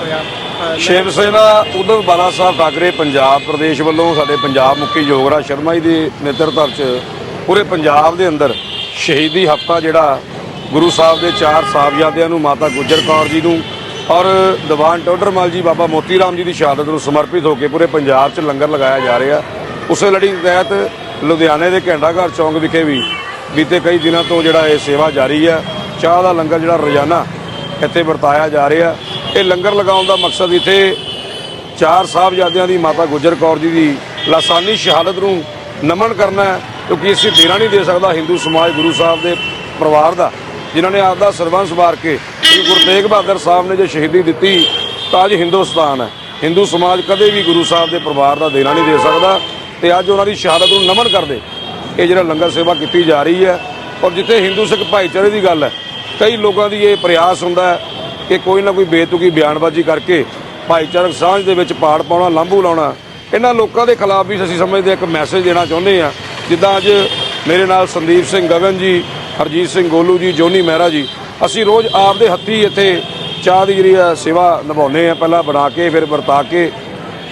ਹੋਇਆ। ਸ਼ਿਵ ਸੈਨਾ ਉਧਮ ਬਾਲਾ ਸਾਹਿਬ ਠਾਕਰੇ ਪੰਜਾਬ ਪ੍ਰਦੇਸ਼ ਵੱਲੋਂ ਸਾਡੇ ਪੰਜਾਬ ਮੁਖੀ ਯੋਗਰਾਜ ਸ਼ਰਮਾ ਜੀ ਦੇ ਨੇਤਰਤਾ 'ਚ ਪੂਰੇ ਪੰਜਾਬ ਦੇ ਅੰਦਰ ਸ਼ਹੀਦੀ ਹਫਤਾ ਜਿਹੜਾ ਗੁਰੂ ਸਾਹਿਬ ਦੇ ਚਾਰ ਸਾਹਿਬਜ਼ਾਦਿਆਂ ਨੂੰ ਮਾਤਾ ਗੁਜਰ ਕੌਰ ਜੀ ਨੂੰ ਔਰ ਦੀਵਾਨ ਟੋਡਰਮਲ ਜੀ, ਬਾਬਾ ਮੋਤੀ ਰਾਮ ਜੀ ਦੀ ਸ਼ਹਾਦਤ ਨੂੰ ਸਮਰਪਿਤ ਹੋ ਕੇ ਪੂਰੇ ਪੰਜਾਬ 'ਚ ਲੰਗਰ ਲਗਾਇਆ ਜਾ ਰਿਹਾ। ਉਸੇ ਲੜੀ ਤਹਿਤ ਲੁਧਿਆਣੇ ਦੇ ਘੰਟਾਘਰ ਚੌਂਕ ਵਿਖੇ ਵੀ ਬੀਤੇ ਕਈ ਦਿਨਾਂ ਤੋਂ ਜਿਹੜਾ ਇਹ ਸੇਵਾ ਜਾਰੀ ਹੈ। ਚਾਹ ਦਾ ਲੰਗਰ ਜਿਹੜਾ ਰੋਜ਼ਾਨਾ ਇੱਥੇ ਵਰਤਾਇਆ ਜਾ ਰਿਹਾ। ਇਹ ਲੰਗਰ ਲਗਾਉਣ ਦਾ ਮਕਸਦ ਇੱਥੇ ਚਾਰ ਸਾਹਿਬਜ਼ਾਦਿਆਂ ਦੀ ਮਾਤਾ ਗੁਜਰ ਕੌਰ ਜੀ ਦੀ ਲਾਸਾਨੀ ਸ਼ਹਾਦਤ ਨੂੰ ਨਮਨ ਕਰਨਾ ਹੈ, ਕਿਉਂਕਿ ਅਸੀਂ ਦੇਣਾ ਨਹੀਂ ਦੇ ਸਕਦਾ, ਹਿੰਦੂ ਸਮਾਜ ਗੁਰੂ ਸਾਹਿਬ ਦੇ ਪਰਿਵਾਰ ਦਾ, ਜਿਨ੍ਹਾਂ ਨੇ ਆਪਦਾ ਸਰਬੰਸ ਵਾਰ ਕੇ ਸ੍ਰੀ ਗੁਰੂ ਤੇਗ ਬਹਾਦਰ ਸਾਹਿਬ ਨੇ ਜੇ ਸ਼ਹੀਦੀ ਦਿੱਤੀ, ਤਾਂ ਅੱਜ ਹਿੰਦੁਸਤਾਨ ਹੈ। ਹਿੰਦੂ ਸਮਾਜ ਕਦੇ ਵੀ ਗੁਰੂ ਸਾਹਿਬ ਦੇ ਪਰਿਵਾਰ ਦਾ ਦੇਣਾ ਨਹੀਂ ਦੇ ਸਕਦਾ, ਤੇ ਅੱਜ ਉਹਨਾਂ ਦੀ ਸ਼ਹਾਦਤ ਨੂੰ ਨਮਨ ਕਰਦੇ। ਇਹ ਜਿਹੜਾ ਲੰਗਰ ਸੇਵਾ ਕੀਤੀ ਜਾ ਰਹੀ ਹੈ, ਔਰ ਜਿੱਥੇ ਹਿੰਦੂ ਸਿੱਖ ਭਾਈਚਾਰੇ ਦੀ ਗੱਲ ਹੈ, ਕਈ ਲੋਕਾਂ ਦੀ ਇਹ ਪ੍ਰਯਾਸ ਹੁੰਦਾ ਹੈ ਕਿ ਕੋਈ ਨਾ ਕੋਈ ਬੇਤੁਕੀ ਬਿਆਨਬਾਜ਼ੀ ਕਰਕੇ ਭਾਈਚਾਰਕ ਸਾਂਝ ਦੇ ਵਿੱਚ ਪਾੜ ਪਾਉਣਾ, ਲਾਂਭੂ ਲਾਉਣਾ। ਇਹਨਾਂ ਲੋਕਾਂ ਦੇ ਖਿਲਾਫ ਵੀ ਅਸੀਂ ਸਮਝਦੇ ਹਾਂ, ਇੱਕ ਮੈਸੇਜ ਦੇਣਾ ਚਾਹੁੰਦੇ ਆ ਜਿੱਦਾਂ ਅੱਜ ਮੇਰੇ ਨਾਲ ਸੰਦੀਪ ਸਿੰਘ ਗਗਨ ਜੀ, ਹਰਜੀਤ ਸਿੰਘ ਗੋਲੂ ਜੀ, ਜੋਨੀ ਮਹਿਰਾ ਜੀ, ਅਸੀਂ ਰੋਜ਼ ਆਪਦੇ ਹੱਥੀ ਇੱਥੇ ਚਾਹ ਦੀ ਜਿਹੜੀ ਆ ਸੇਵਾ ਨਿਭਾਉਂਦੇ ਆ ਪਹਿਲਾਂ ਬਣਾ ਕੇ, ਫਿਰ ਵਰਤਾ ਕੇ।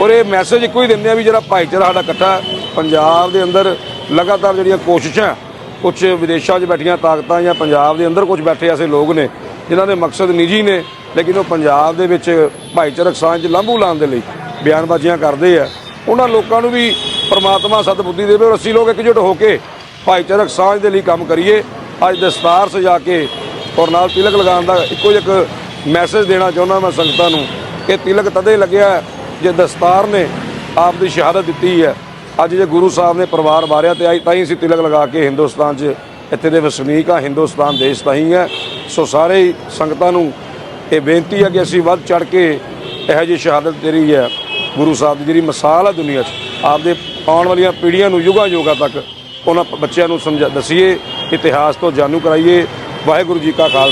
ਔਰ ਇਹ ਮੈਸੇਜ ਇੱਕੋ ਹੀ ਦਿੰਦੇ ਆ ਵੀ ਜਿਹੜਾ ਭਾਈਚਾਰਾ ਸਾਡਾ ਇਕੱਠਾ ਪੰਜਾਬ ਦੇ ਅੰਦਰ ਲਗਾਤਾਰ ਜਿਹੜੀਆਂ ਕੋਸ਼ਿਸ਼ਾਂ ਕੁਝ ਵਿਦੇਸ਼ਾਂ 'ਚ ਬੈਠੀਆਂ ਤਾਕਤਾਂ ਜਾਂ ਪੰਜਾਬ ਦੇ ਅੰਦਰ ਕੁਝ ਬੈਠੇ ਐਸੇ ਲੋਕ ਨੇ ਜਿਨ੍ਹਾਂ ਦੇ ਮਕਸਦ ਨਿੱਜੀ ਨੇ, ਲੇਕਿਨ ਉਹ ਪੰਜਾਬ ਦੇ ਵਿੱਚ ਭਾਈਚਾਰਕ ਸਾਂਝ 'ਚ ਲਾਂਭੂ ਲਾਉਣ ਦੇ ਲਈ ਬਿਆਨਬਾਜ਼ੀਆਂ ਕਰਦੇ ਆ। ਉਹਨਾਂ ਲੋਕਾਂ ਨੂੰ ਵੀ ਪ੍ਰਮਾਤਮਾ ਸਤਬੁੱਧੀ ਦੇਵੇ ਔਰ ਅਸੀਂ ਲੋਕ ਇਕਜੁੱਟ ਹੋ ਕੇ ਭਾਈਚਾਰਕ ਸਾਂਝ ਦੇ ਲਈ ਕੰਮ ਕਰੀਏ। ਅੱਜ ਦਸਤਾਰ ਸਜਾ ਕੇ ਔਰ ਨਾਲ ਤਿਲਕ ਲਗਾਉਣ ਦਾ ਇੱਕੋ ਜਿਹਾ ਇੱਕ ਮੈਸੇਜ ਦੇਣਾ ਚਾਹੁੰਦਾ ਮੈਂ ਸੰਗਤਾਂ ਨੂੰ ਕਿ ਤਿਲਕ ਤਦੇ ਲੱਗਿਆ ਜੇ ਦਸਤਾਰ ਨੇ ਆਪ ਦੀ ਸ਼ਹਾਦਤ ਦਿੱਤੀ ਹੈ। ਅੱਜ ਜੇ ਗੁਰੂ ਸਾਹਿਬ ਨੇ ਪਰਿਵਾਰ ਵਾਰਿਆ ਤੇ ਅੱਜ ਤਾਂ ਹੀ ਅਸੀਂ ਤਿਲਕ ਲਗਾ ਕੇ ਹਿੰਦੁਸਤਾਨ 'ਚ ਇੱਥੇ ਦੇ ਵਸਨੀਕ ਆ, ਹਿੰਦੁਸਤਾਨ ਦੇਸ਼ ਤਾਂ ਹੀ ਹੈ। ਸੋ ਸਾਰੇ ਸੰਗਤਾਂ ਨੂੰ ਇਹ ਬੇਨਤੀ ਹੈ ਕਿ ਅਸੀਂ ਵੱਧ ਚੜ ਕੇ ਇਹੋ ਜਿਹੀ ਸ਼ਹਾਦਤ ਜਿਹੜੀ ਹੈ, ਗੁਰੂ ਸਾਹਿਬ ਦੀ ਜਿਹੜੀ ਮਿਸਾਲ ਹੈ ਦੁਨੀਆ 'ਚ, ਆਪਦੇ ਆਉਣ ਵਾਲੀਆਂ ਪੀੜ੍ਹੀਆਂ ਨੂੰ ਯੁਗਾਂ ਯੁਗਾਂ ਤੱਕ ਉਹਨਾਂ ਬੱਚਿਆਂ ਨੂੰ ਸਮਝਾ, ਦਸੀਏ, ਇਤਿਹਾਸ ਤੋਂ ਜਾਣੂ ਕਰਾਈਏ। ਵਾਹਿਗੁਰੂ ਜੀ ਕਾ ਖਾਲਸਾ।